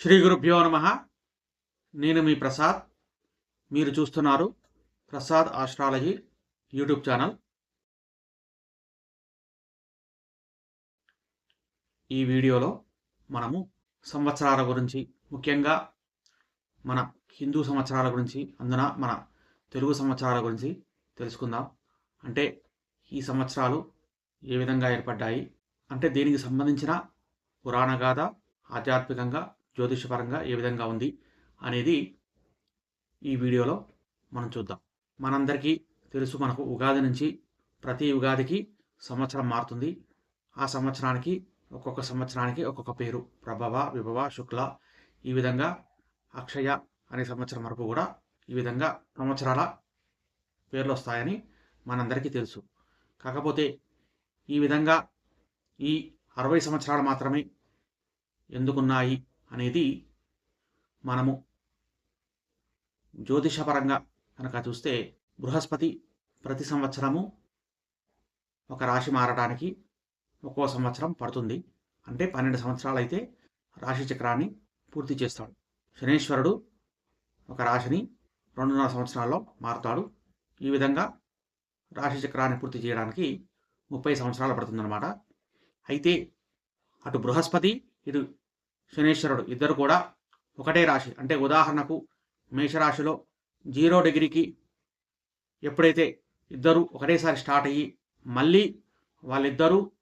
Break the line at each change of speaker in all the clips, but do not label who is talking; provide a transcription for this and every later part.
శ్రీ గురుభ్యో నమ. నేను మీ ప్రసాద్. మీరు చూస్తున్నారు ప్రసాద్ ఆస్ట్రాలజీ యూట్యూబ్ ఛానల్. ఈ వీడియోలో మనము సంవత్సరాల గురించి ముఖ్యంగా మన హిందూ సంవత్సరాల గురించి అందున మన తెలుగు సంవత్సరాల గురించి తెలుసుకుందాం. అంటే ఈ సంవత్సరాలు ఏ విధంగా ఏర్పడ్డాయి? అంటే దీనికి సంబంధించిన పురాణ గాథ ఆధ్యాత్మికంగా జ్యోతిషపరంగా ఏ విధంగా ఉంది అనేది ఈ వీడియోలో మనం చూద్దాం. మనందరికీ తెలుసు మనకు ఉగాది నుంచి ప్రతి ఉగాదికి సంవత్సరం మారుతుంది. ఆ సంవత్సరానికి ఒక్కొక్క సంవత్సరానికి ఒక్కొక్క పేరు. ప్రభవ విభవ శుక్ల. ఈ విధంగా అక్షయ అనే సంవత్సరం వరకు కూడా ఈ విధంగా సంవత్సరాల పేర్లు వస్తాయని మనందరికీ తెలుసు. కాకపోతే ఈ విధంగా ఈ అరవై సంవత్సరాలు మాత్రమే ఎందుకున్నాయి? అనేది మనము జ్యోతిషపరంగా కనుక చూస్తే బృహస్పతి ప్రతి సంవత్సరము ఒక రాశి మారడానికి ఒక్కో సంవత్సరం పడుతుంది. అంటే పన్నెండు సంవత్సరాలు అయితే రాశి చక్రాన్ని పూర్తి చేస్తాడు. శనీశ్వరుడు ఒక రాశిని రెండున్నర సంవత్సరాల్లో మారుతాడు. ఈ విధంగా రాశి చక్రాన్ని పూర్తి చేయడానికి ముప్పై సంవత్సరాలు పడుతుందన్నమాట. అయితే అటు బృహస్పతి ఇటు శనేశ్వరుడు ఇద్దరు కూడా ఒకటే రాశి. అంటే ఉదాహరణకు మేషరాశిలో జీరో డిగ్రీకి ఎప్పుడైతే ఇద్దరు ఒకటేసారి స్టార్ట్ అయ్యి మళ్ళీ వాళ్ళిద్దరూ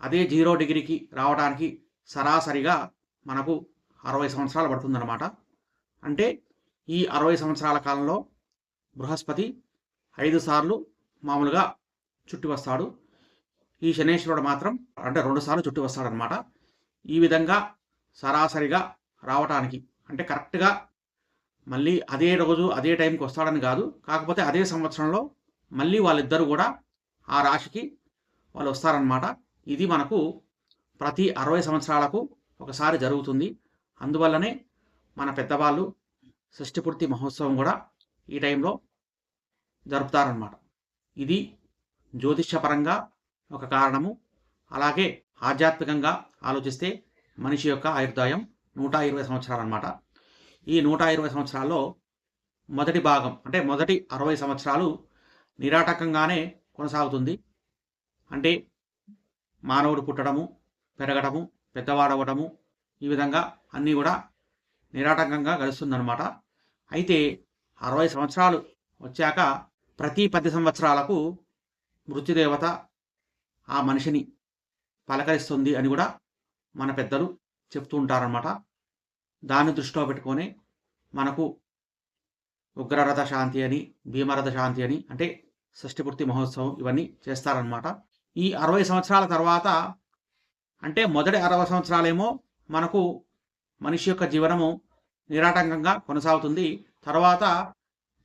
అదే జీరో డిగ్రీకి రావడానికి సరాసరిగా మనకు అరవై సంవత్సరాలు పడుతుందన్నమాట. అంటే ఈ అరవై సంవత్సరాల కాలంలో బృహస్పతి ఐదు సార్లు మామూలుగా చుట్టి వస్తాడు. ఈ శనేశ్వరుడు మాత్రం అంటే రెండు సార్లు చుట్టి వస్తాడనమాట ఈ విధంగా సరాసరిగా రావటానికి. అంటే కరెక్ట్గా మళ్ళీ అదే రోజు అదే టైంకి వస్తాడని కాదు. కాకపోతే అదే సంవత్సరంలో మళ్ళీ వాళ్ళిద్దరూ కూడా ఆ రాశికి వాళ్ళు వస్తారనమాట ఇది మనకు ప్రతి అరవై సంవత్సరాలకు ఒకసారి జరుగుతుంది. అందువల్లనే మన పెద్దవాళ్ళు షష్టిపూర్తి మహోత్సవం కూడా ఈ టైంలో జరుపుతారనమాట ఇది జ్యోతిష్యపరంగా ఒక కారణము. అలాగే ఆధ్యాత్మికంగా ఆలోచిస్తే మనిషి యొక్క ఆయుర్దాయం నూట ఇరవై సంవత్సరాలు అనమాట ఈ నూట ఇరవై సంవత్సరాల్లో మొదటి భాగం అంటే మొదటి అరవై సంవత్సరాలు నిరాటకంగానే కొనసాగుతుంది. అంటే మానవుడు పుట్టడము పెరగడము పెద్దవాడవడము ఈ విధంగా అన్నీ కూడా నిరాటంకంగా గడుస్తుందన్నమాట. అయితే అరవై సంవత్సరాలు వచ్చాక ప్రతి పది సంవత్సరాలకు మృత్యుదేవత ఆ మనిషిని పలకరిస్తుంది అని కూడా మన పెద్దలు చెప్తూ ఉంటారనమాట దాన్ని దృష్టిలో పెట్టుకొని మనకు ఉగ్రరథ శాంతి అని భీమరథ శాంతి అని అంటే షష్టిపూర్తి మహోత్సవం ఇవన్నీ చేస్తారనమాట ఈ అరవై సంవత్సరాల తర్వాత అంటే మొదటి అరవై సంవత్సరాలేమో మనకు మనిషి యొక్క జీవనము నిరాటంకంగా కొనసాగుతుంది. తర్వాత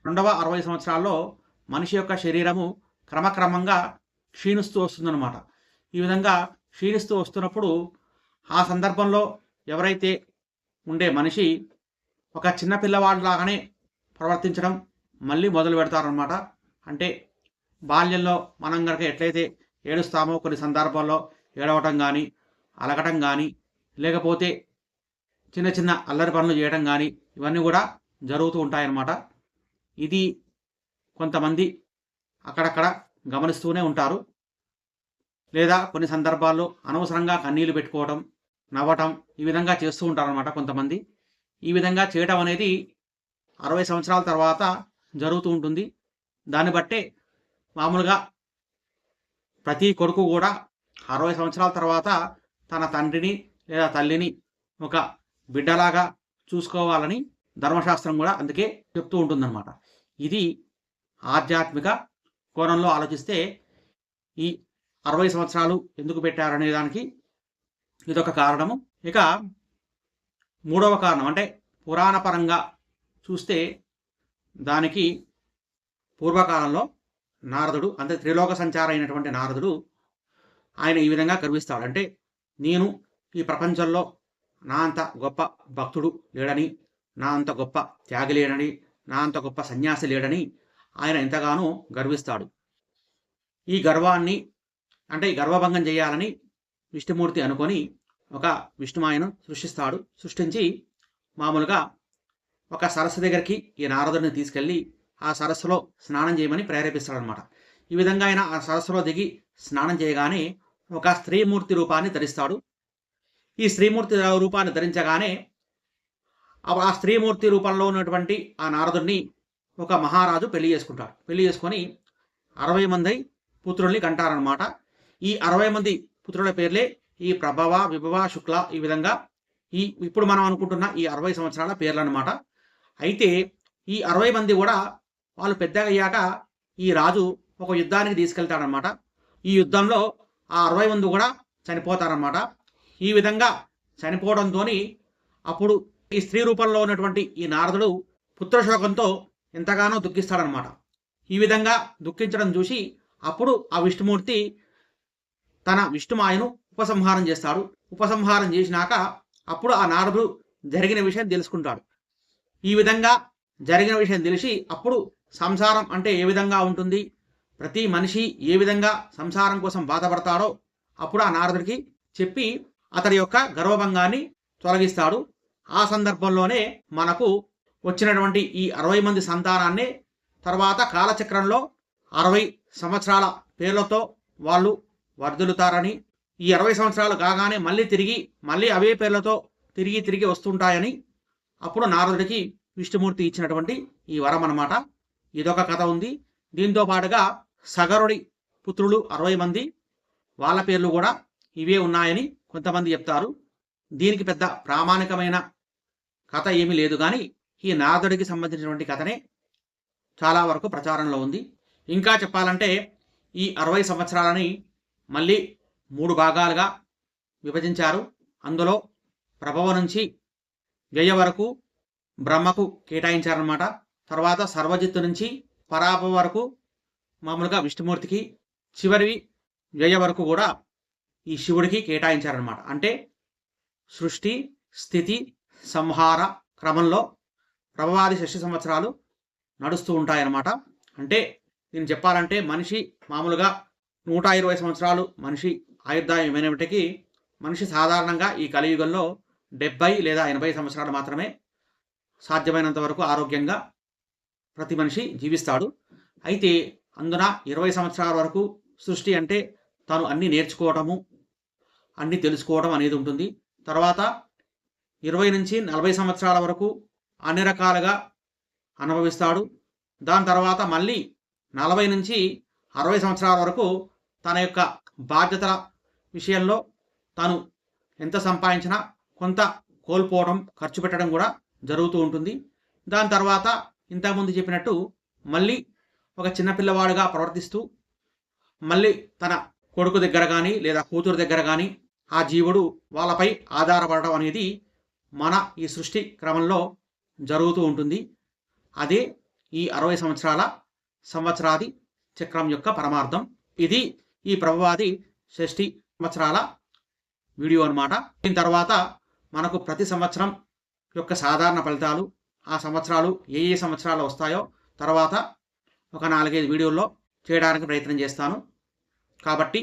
రెండవ అరవై సంవత్సరాల్లో మనిషి యొక్క శరీరము క్రమక్రమంగా క్షీణిస్తూ వస్తుందన్నమాట. ఈ విధంగా క్షీణిస్తూ వస్తున్నప్పుడు ఆ సందర్భంలో ఎవరైతే ఉండే మనిషి ఒక చిన్న పిల్లవాడిలాగానే ప్రవర్తించడం మళ్ళీ మొదలు పెడతారనమాట అంటే బాల్యంలో మనం కనుక ఎట్లయితే ఏడుస్తామో కొన్ని సందర్భాల్లో ఏడవటం కానీ అలగటం కానీ లేకపోతే చిన్న చిన్న అల్లరి పనులు చేయడం కానీ ఇవన్నీ కూడా జరుగుతూ ఉంటాయన్నమాట. ఇది కొంతమంది అక్కడక్కడ గమనిస్తూనే ఉంటారు. లేదా కొన్ని సందర్భాల్లో అనవసరంగా కన్నీళ్ళు పెట్టుకోవడం నవ్వటం ఈ విధంగా చేస్తూ ఉంటారనమాట కొంతమంది. ఈ విధంగా చేయటం అనేది అరవై సంవత్సరాల తర్వాత జరుగుతూ ఉంటుంది. దాన్ని బట్టే మామూలుగా ప్రతి కొడుకు కూడా అరవై సంవత్సరాల తర్వాత తన తండ్రిని లేదా తల్లిని ఒక బిడ్డలాగా చూసుకోవాలని ధర్మశాస్త్రం కూడా అందుకే చెప్తూ ఉంటుందన్నమాట. ఇది ఆధ్యాత్మిక కోణంలో ఆలోచిస్తే ఈ అరవై సంవత్సరాలు ఎందుకు పెట్టారనే దానికి ఇదొక కారణము. ఇక మూడవ కారణం అంటే పురాణపరంగా చూస్తే దానికి పూర్వకాలంలో నారదుడు అంటే త్రిలోక సంచారం అయినటువంటి నారదుడు ఆయన ఈ విధంగా గర్విస్తాడు అంటే నేను ఈ ప్రపంచంలో నా అంత గొప్ప భక్తుడు లేడని నా అంత గొప్ప త్యాగి లేడని నా అంత గొప్ప సన్యాసి లేడని ఆయన ఎంతగానో గర్విస్తాడు. ఈ గర్వాన్ని అంటే ఈ గర్వభంగం చేయాలని విష్ణుమూర్తి అనుకొని ఒక విష్ణుమాయను సృష్టిస్తాడు. సృష్టించి మామూలుగా ఒక సరస్సు దగ్గరికి ఈ నారదుడిని తీసుకెళ్ళి ఆ సరస్సులో స్నానం చేయమని ప్రేరేపిస్తాడనమాట ఈ విధంగా ఆయన ఆ సరస్సులో దిగి స్నానం చేయగానే ఒక స్త్రీమూర్తి రూపాన్ని ధరిస్తాడు. ఈ స్త్రీమూర్తి రూపాన్ని ధరించగానే ఆ- స్త్రీమూర్తి రూపంలో ఉన్నటువంటి ఆ నారదుడిని ఒక మహారాజు పెళ్ళి చేసుకుంటాడు. పెళ్ళి చేసుకొని అరవై మంది పుత్రుల్ని కంటారనమాట ఈ అరవై మంది పుత్రుల పేర్లే ఈ ప్రభవ విభవ శుక్ల ఈ విధంగా ఈ ఇప్పుడు మనం అనుకుంటున్న ఈ అరవై సంవత్సరాల పేర్లు అనమాట అయితే ఈ అరవై మంది కూడా వాళ్ళు పెద్దగా అయ్యాక ఈ రాజు ఒక యుద్ధానికి తీసుకెళ్తాడనమాట ఈ యుద్ధంలో ఆ అరవై మంది కూడా చనిపోతారనమాట ఈ విధంగా చనిపోవడంతో అప్పుడు ఈ స్త్రీ రూపంలో ఉన్నటువంటి ఈ నారదుడు పుత్రశోకంతో ఎంతగానో దుఃఖిస్తాడనమాట ఈ విధంగా దుఃఖించడం చూసి అప్పుడు ఆ విష్ణుమూర్తి తన విష్ణుమాయను ఉపసంహారం చేస్తాడు. ఉపసంహారం చేసినాక అప్పుడు ఆ నారదుడు జరిగిన విషయం తెలుసుకుంటాడు. ఈ విధంగా జరిగిన విషయం తెలిసి అప్పుడు సంసారం అంటే ఏ విధంగా ఉంటుంది? ప్రతి మనిషి ఏ విధంగా సంసారం కోసం బాధపడతాడో అప్పుడు ఆ నారదుడికి చెప్పి అతడి యొక్క గర్వభంగాన్ని తొలగిస్తాడు. ఆ సందర్భంలోనే మనకు వచ్చినటువంటి ఈ అరవై మంది సంతానాన్ని తర్వాత కాలచక్రంలో అరవై సంవత్సరాల పేర్లతో వాళ్ళు వర్ధిల్లుతారని ఈ అరవై సంవత్సరాలు కాగానే మళ్ళీ తిరిగి మళ్ళీ అవే పేర్లతో తిరిగి తిరిగి వస్తుంటాయని అప్పుడు నారదుడికి విష్ణుమూర్తి ఇచ్చినటువంటి ఈ వరం అన్నమాట. ఇదొక కథ ఉంది. దీంతో పాటుగా సగరుడి పుత్రులు అరవై మంది వాళ్ళ పేర్లు కూడా ఇవే ఉన్నాయని కొంతమంది చెప్తారు. దీనికి పెద్ద ప్రామాణికమైన కథ ఏమీ లేదు కానీ ఈ నారదుడికి సంబంధించినటువంటి కథనే చాలా వరకు ప్రచారంలో ఉంది. ఇంకా చెప్పాలంటే ఈ అరవై సంవత్సరాలని మళ్ళీ మూడు భాగాలుగా విభజించారు. అందులో ప్రభవ నుంచి వ్యయ వరకు బ్రహ్మకు కేటాయించారనమాట తర్వాత సర్వజిత్తు నుంచి పరాప వరకు మామూలుగా విష్ణుమూర్తికి చివరి వ్యయ వరకు కూడా ఈ శివుడికి కేటాయించారనమాట అంటే సృష్టి స్థితి సంహార క్రమంలో ప్రభవాది షష్టి సంవత్సరాలు నడుస్తూ ఉంటాయన్నమాట. అంటే నేను చెప్పాలంటే మనిషి మామూలుగా నూట ఇరవై సంవత్సరాలు మనిషి ఆయుర్దాయం ఏమైనప్పటికీ మనిషి సాధారణంగా ఈ కలియుగంలో డెబ్బై లేదా ఎనభై సంవత్సరాలు మాత్రమే సాధ్యమైనంత వరకు ఆరోగ్యంగా ప్రతి మనిషి జీవిస్తాడు. అయితే అందున ఇరవై సంవత్సరాల వరకు సృష్టి అంటే తాను అన్నీ నేర్చుకోవటము అన్నీ తెలుసుకోవడం అనేది ఉంటుంది. తర్వాత ఇరవై నుంచి నలభై సంవత్సరాల వరకు అన్ని రకాలుగా అనుభవిస్తాడు. దాని తర్వాత మళ్ళీ నలభై నుంచి అరవై సంవత్సరాల వరకు తన యొక్క బాధ్యతల విషయంలో తాను ఎంత సంపాదించినా కొంత కోల్పోవడం ఖర్చు పెట్టడం కూడా జరుగుతూ ఉంటుంది. దాని తర్వాత ఇంతకుముందు చెప్పినట్టు మళ్ళీ ఒక చిన్న పిల్లవాడుగా ప్రవర్తిస్తూ మళ్ళీ తన కొడుకు దగ్గర కానీ లేదా కూతురు దగ్గర కానీ ఆ జీవుడు వాళ్ళపై ఆధారపడడం అనేది మన ఈ సృష్టి క్రమంలో జరుగుతూ ఉంటుంది. అదే ఈ అరవై సంవత్సరాల సంవత్సరాది చక్రం యొక్క పరమార్థం. ఇది ఈ ప్రభువాది షష్ఠి సంవత్సరాల వీడియో అన్నమాట. దీని తర్వాత మనకు ప్రతి సంవత్సరం యొక్క సాధారణ ఫలితాలు ఆ సంవత్సరాలు ఏ ఏ సంవత్సరాలు వస్తాయో తర్వాత ఒక నాలుగైదు వీడియోల్లో చేయడానికి ప్రయత్నం చేస్తాను. కాబట్టి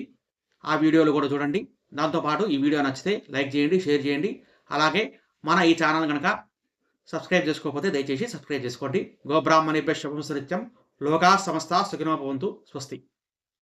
ఆ వీడియోలు కూడా చూడండి. దాంతోపాటు ఈ వీడియో నచ్చితే లైక్ చేయండి షేర్ చేయండి. అలాగే మన ఈ ఛానల్ కనుక సబ్స్క్రైబ్ చేసుకోకపోతే దయచేసి సబ్స్క్రైబ్ చేసుకోండి. గోబ్రాహ్మణేభ్య శుభం సృత్యం లోకా సంస్థ సుఖినోపవంతు స్వస్తి.